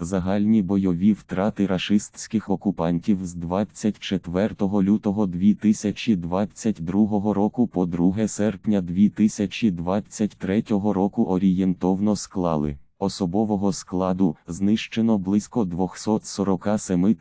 Загальні бойові втрати рашистських окупантів з 24 лютого 2022 року по 2 серпня 2023 року орієнтовно склали. Особового складу знищено близько 247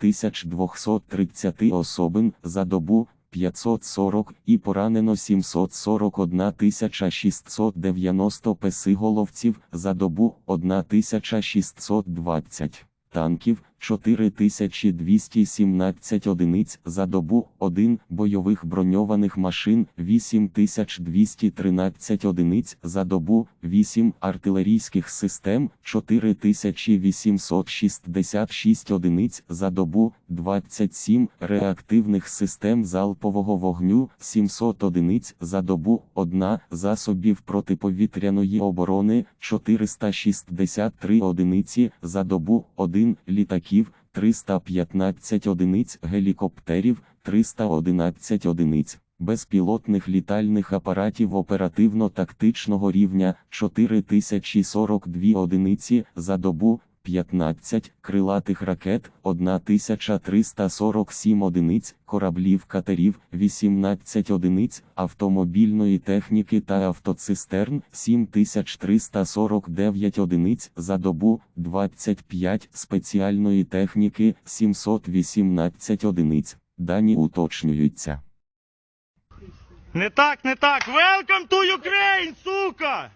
230 особин за добу 540 і поранено 741 690 песиголовців за добу 1620 танків 4217 одиниць за добу 1 бойових броньованих машин 8213 одиниць за добу 8 артилерійських систем 4866 одиниць за добу 27 реактивних систем залпового вогню 700 одиниць за добу 1 засобів протиповітряної оборони 463 одиниці за добу 1 літаків 315 одиниць гелікоптерів 311 одиниць безпілотних літальних апаратів оперативно-тактичного рівня 4042 одиниці за добу 15 крилатих ракет 1347 одиниць, кораблів катерів 18 одиниць, автомобільної техніки та автоцистерн 7349 одиниць за добу 25 спеціальної техніки 718 одиниць. Дані уточнюються. Не так, не так. Welcome to Ukraine, сука!